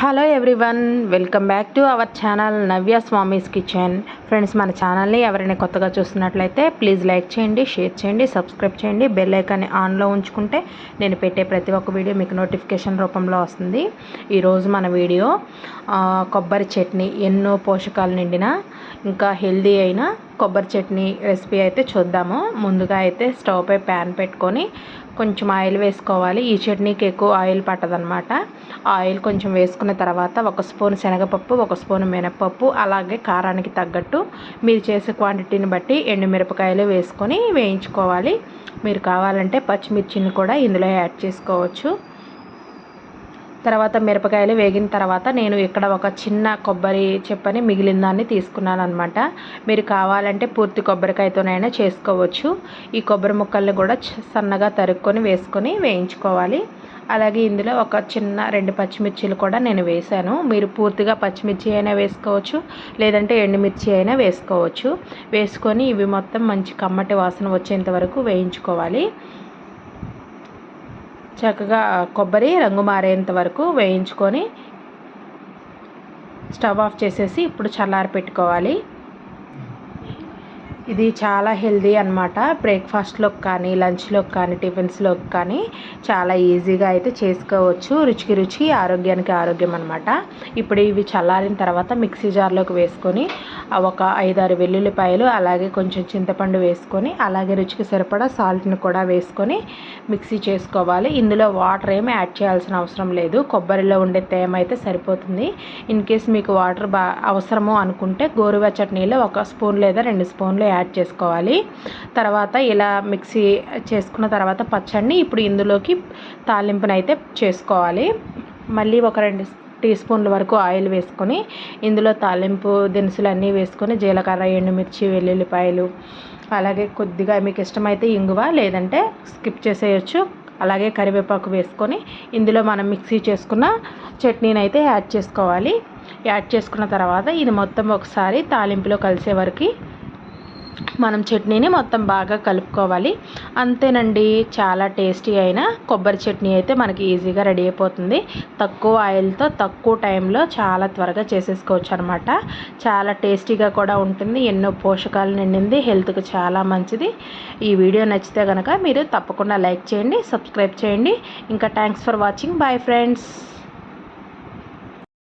Hello everyone welcome back to our channel Navya Swamy's kitchen friends మన ఛానల్ని ఎవరైనా కొత్తగా చూస్తున్నట్లయితే ప్లీజ్ లైక్ చేయండి షేర్ చేయండి సబ్స్క్రైబ్ చేయండి బెల్ ఐకాన్ని ఆన్లో ఉంచుకుంటే నేను పెట్టే ప్రతి ఒక్క వీడియో మీకు నోటిఫికేషన్ రూపంలో వస్తుంది. ఈరోజు మన వీడియో కొబ్బరి చట్నీ ఎన్నో పోషకాలు నిండిన ఇంకా హెల్దీ అయిన కొబ్బరి చట్నీ రెసిపీ అయితే చూద్దాము. ముందుగా అయితే స్టవ్ పై ప్యాన్ పెట్టుకొని కొంచెం ఆయిల్ వేసుకోవాలి. ఈ చట్నీకి ఎక్కువ ఆయిల్ పట్టదనమాట ఆయిల్ కొంచెం వేసుకున్న తర్వాత ఒక స్పూన్ శనగపప్పు ఒక స్పూన్ మినపప్పు అలాగే కారానికి తగ్గట్టు మీరు చేసే క్వాంటిటీని బట్టి ఎండుమిరపకాయలు వేసుకొని వేయించుకోవాలి. మీరు కావాలంటే పచ్చిమిర్చిని కూడా ఇందులో యాడ్ చేసుకోవచ్చు. తర్వాత మిరపకాయలు వేగిన తర్వాత నేను ఇక్కడ ఒక చిన్న కొబ్బరి చెప్పని మిగిలిన దాన్ని తీసుకున్నాను అనమాట మీరు కావాలంటే పూర్తి కొబ్బరికాయతోనైనా చేసుకోవచ్చు. ఈ కొబ్బరి ముక్కల్ని కూడా సన్నగా తరుక్కొని వేసుకొని వేయించుకోవాలి. అలాగే ఇందులో ఒక చిన్న రెండు పచ్చిమిర్చిలు కూడా నేను వేశాను. మీరు పూర్తిగా పచ్చిమిర్చి అయినా వేసుకోవచ్చు లేదంటే ఎండుమిర్చి అయినా వేసుకోవచ్చు. వేసుకొని ఇవి మొత్తం మంచి కమ్మటి వాసన వచ్చేంత వరకు వేయించుకోవాలి. చక్కగా కొబ్బరి రంగు మారేంత వరకు వేయించుకొని స్టవ్ ఆఫ్ చేసేసి ఇప్పుడు చల్లారి పెట్టుకోవాలి ఇది చాలా హెల్దీ అనమాట బ్రేక్ఫాస్ట్లోకి కానీ లంచ్లోకి కానీ టిఫిన్స్లోకి కానీ చాలా ఈజీగా అయితే చేసుకోవచ్చు. రుచికి రుచి ఆరోగ్యానికి ఆరోగ్యం అనమాట ఇప్పుడు ఇవి చల్లారిన తర్వాత మిక్సీ జార్లోకి వేసుకొని ఒక ఐదారు వెల్లుల్లిపాయలు అలాగే కొంచెం చింతపండు వేసుకొని అలాగే రుచికి సరిపడా సాల్ట్ని కూడా వేసుకొని మిక్సీ చేసుకోవాలి. ఇందులో వాటర్ ఏమి యాడ్ చేయాల్సిన అవసరం లేదు. కొబ్బరిలో ఉండే తేమ అయితే సరిపోతుంది. ఇన్ కేస్ మీకు వాటర్ బా అవసరము అనుకుంటే గోరువెచ్చటి నీళ్ళు ఒక స్పూన్ లేదా రెండు స్పూన్లు యాడ్ చేసుకోవాలి. తర్వాత ఇలా మిక్సీ చేసుకున్న తర్వాత పచ్చడిని ఇప్పుడు ఇందులోకి తాలింపునైతే చేసుకోవాలి. మళ్ళీ ఒక రెండు టీ స్పూన్ల వరకు ఆయిల్ వేసుకొని ఇందులో తాలింపు దినుసులు అన్నీ వేసుకొని జీలకర్ర ఎండుమిర్చి వెల్లుల్లిపాయలు అలాగే కొద్దిగా మీకు ఇష్టమైతే ఇంగువ లేదంటే స్కిప్ చేసేయచ్చు. అలాగే కరివేపాకు వేసుకొని ఇందులో మనం మిక్సీ చేసుకున్న చట్నీని అయితే యాడ్ చేసుకోవాలి. యాడ్ చేసుకున్న తర్వాత ఇది మొత్తం ఒకసారి తాలింపులో కలిసే వరకు మనం చట్నీని మొత్తం బాగా కలుపుకోవాలి. అంతేనండి చాలా టేస్టీ అయిన కొబ్బరి చట్నీ అయితే మనకి ఈజీగా రెడీ అయిపోతుంది. తక్కువ ఆయిల్తో తక్కువ టైంలో చాలా త్వరగా చేసేసుకోవచ్చు అనమాట చాలా టేస్టీగా కూడా ఉంటుంది. ఎన్నో పోషకాలు నిండింది. హెల్త్కి చాలా మంచిది. ఈ వీడియో నచ్చితే కనుక మీరు తప్పకుండా లైక్ చేయండి సబ్స్క్రైబ్ చేయండి. ఇంకా thanks for watching. Bye friends.